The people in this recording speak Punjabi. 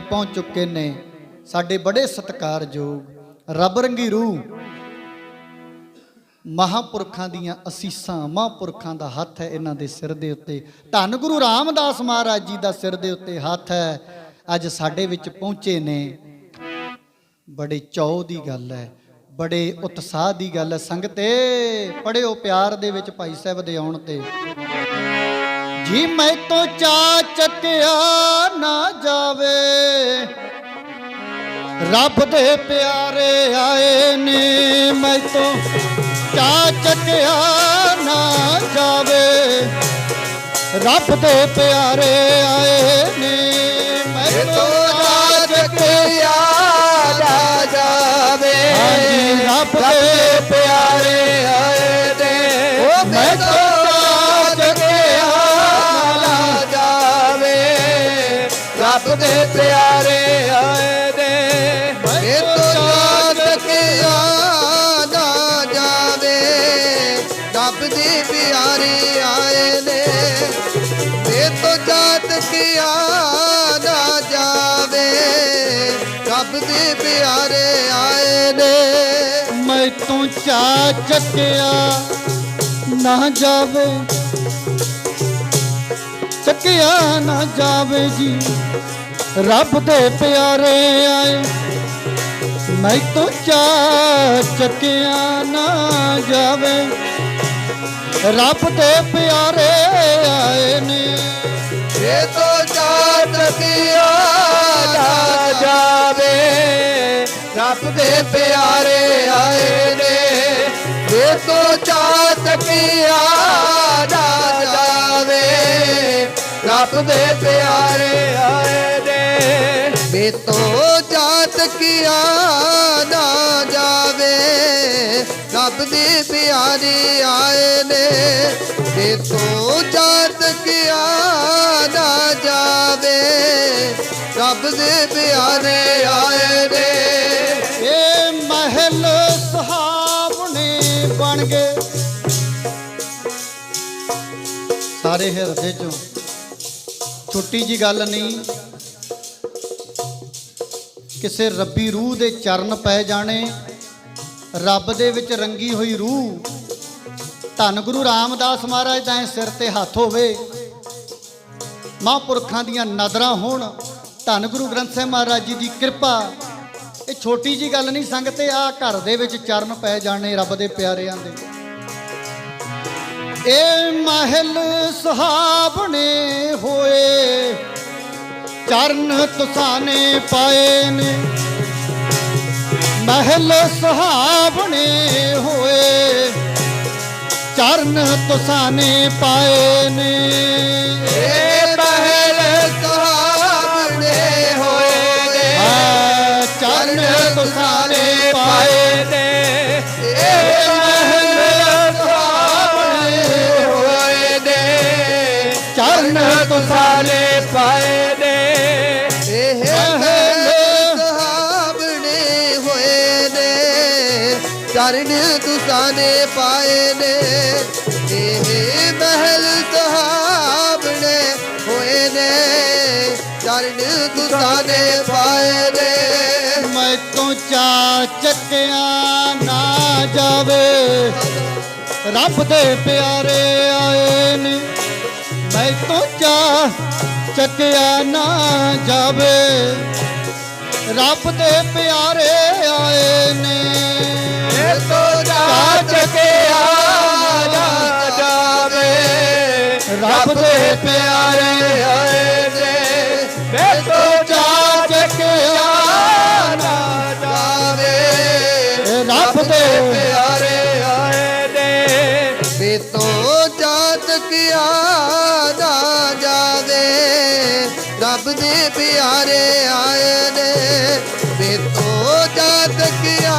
ਪਹੁੰਚ ਚੁੱਕੇ ਨੇ ਸਾਡੇ ਬੜੇ ਸਤਿਕਾਰਯੋਗ ਰੱਬ ਰੰਗੀ ਰੂਹ। ਮਹਾਪੁਰਖਾਂ ਦੀਆਂ ਅਸੀਸਾਂ, ਮਹਾਪੁਰਖਾਂ ਦਾ ਹੱਥ ਹੈ ਇਹਨਾਂ ਦੇ ਸਿਰ ਦੇ ਉੱਤੇ। ਧੰਨ ਗੁਰੂ ਰਾਮਦਾਸ ਮਹਾਰਾਜ ਜੀ ਦਾ ਸਿਰ ਦੇ ਉੱਤੇ ਹੱਥ ਹੈ। ਅੱਜ ਸਾਡੇ ਵਿੱਚ ਪਹੁੰਚੇ ਨੇ। ਬੜੇ ਚਾਅ ਦੀ ਗੱਲ ਹੈ, ਬੜੇ ਉਤਸ਼ਾਹ ਦੀ ਗੱਲ ਹੈ। ਸੰਗਤੇ ਪੜਿਓ ਪਿਆਰ ਦੇ ਵਿੱਚ ਭਾਈ ਸਾਹਿਬ ਦੇ ਆਉਣ ਤੇ। ਜੀ ਮੈਂ ਤੋਂ ਚਾ ਚੱਕਿਆ ਨਾ ਜਾਵੇ। ਰੱਬ ਦੇ ਪਿਆਰੇ ਆਏ ਨੇ, ਮੈਂ ਤੋਂ ਚਾ ਚੱਕਿਆ ਨਾ ਜਾਵੇ। ਰੱਬ ਦੇ ਪਿਆਰੇ ਆਏ ਨੇ ਰੱਬ ਦੇ ਪਿਆਰੇ ਆਏ ਨੇ ਇਹ ਤੋਂ ਜਗਿਆ ਨਾ ਜਾਵੇ? ਰੱਬ ਦੇ ਪਿਆਰੇ ਆਏ ਨੇ। ਇਹ ਤੋਂ ਜਾਤ ਕੀਆ ਨਾ ਜਾਵੇ? ਰੱਬ ਦੇ ਪਿਆਰੇ ਆਏ ਨੇ। ਮੈਂ ਤੋਂ ਚਾ ਚੱਕਿਆ ਨਾ ਜਾਵੇ। ਚੱਕਿਆ ਨਾ ਜਾਵੇ ਜੀ। ਰੱਬ ਦੇ ਪਿਆਰੇ ਆਏ। ਮੈਂ ਤੋਂ ਚਾ ਚੱਕਿਆ ਨਾ ਜਾਵੇ। ਰੱਬ ਦੇ ਪਿਆਰੇ ਆਏ ਨੇ। ਇਹ ਤੋਂ ਜਾਤ ਕੀਆ ਨਾ ਜਾਵੇ। ਰੱਬ ਦੇ ਪਿਆਰੇ ਆਏ ਨੇ। ਇਹ ਤੋਂ ਜਾਤ ਕੀਆ ਰੱਬ ਦੇ ਪਿਆਰੇ ਆਏ ਨੇ। ਵੇ ਤੋਂ ਜਾਤ ਕੀਆ ਨਾ ਜਾਵੇ ਰੱਬ ਦੇ ਪਿਆਰੇ ਆਏ ਨੇ। ਵੇ ਤੋਂ ਜਾਤ ਕੀਆ ਨਾ ਜਾਵੇ ਰੱਬ ਦੇ ਪਿਆਰੇ ਆਏ ਨੇ। ਇਹ ਮਹਿਲ ਸੁਹਾਵਣੇ ਬਣ ਗਏ। ਸਾਰੇ ਹਿਰਦੇ ਚੋਂ ਛੋਟੀ ਜੀ ਗੱਲ ਨਹੀਂ। ਕਿਸੇ ਰੱਬੀ ਰੂਹ ਦੇ ਚਰਨ ਪੈ ਜਾਣੇ, ਰੱਬ ਦੇ ਵਿੱਚ ਰੰਗੀ ਹੋਈ ਰੂਹ। ਧੰਨ ਗੁਰੂ ਰਾਮਦਾਸ ਮਹਾਰਾਜ ਦਾ ਇਹ ਸਿਰ ਤੇ ਹੱਥ ਹੋਵੇ। ਮਹਾਂਪੁਰਖਾਂ ਦੀਆਂ ਨਜ਼ਰਾਂ ਹੋਣ। ਧੰਨ ਗੁਰੂ ਗ੍ਰੰਥ ਸਾਹਿਬ ਮਹਾਰਾਜ ਜੀ ਦੀ ਕਿਰਪਾ। ਇਹ ਛੋਟੀ ਜੀ ਗੱਲ ਨਹੀਂ, ਸੰਗਤੇ ਆ ਘਰ ਦੇ ਵਿੱਚ ਚਰਨ ਪੈ ਜਾਣੇ ਰੱਬ ਦੇ ਪਿਆਰਿਆਂ ਦੇ। ਇਹ ਮਹਿਲ ਸੁਹਾਵਣੇ ਹੋਏ। ਚਰਨ ਤੁਸਾਨੇ ਪਾਏ ਨੇ। ਮਹਿਲ ਸੁਹਾਵਣੇ ਹੋਏ। ਚਰਨ ਤੁਸਾਨੇ ਪਾਏ ਨੇ। ਨੇ ਚਰਨ ਤੁਸਾਨੇ ਪਾਏ ਨੇ। ਇਹ ਮਹਿਲ ਸੁਹਾਵਣੇ ਹੋਏ ਨੇ। ਚਰਨ ਤੁਸਾਨੇ ਪਾਏ ਨੇ। ਮੈਂ ਤੋਂ ਚਾ ਚੱਕਿਆ ਨਾ ਜਾਵੇ। ਰੱਬ ਦੇ ਪਿਆਰੇ ਆਏ ਨੇ। ਮੈਂ ਤੋਂ ਚਾ ਚੱਕਿਆ ਨਾ ਜਾਵੇ। ਰੱਬ ਦੇ ਪਿਆਰੇ ਦੇ ਪਿਆਰੇ ਆਏ ਨੇ। ਮੇਤੋਂ ਜਾ ਚੱਕਿਆ ਨਾ ਜਾਵੇ। ਰੱਬ ਦੇ ਪਿਆਰੇ ਆਏ ਨੇ। ਮੇਤੋਂ ਜਾ ਚੱਕਿਆ ਜਾਵੇ। ਰੱਬ ਦੇ ਪਿਆਰੇ ਆਏ ਨੇ। ਮੇਤੋਂ ਜਾ ਚੱਕਿਆ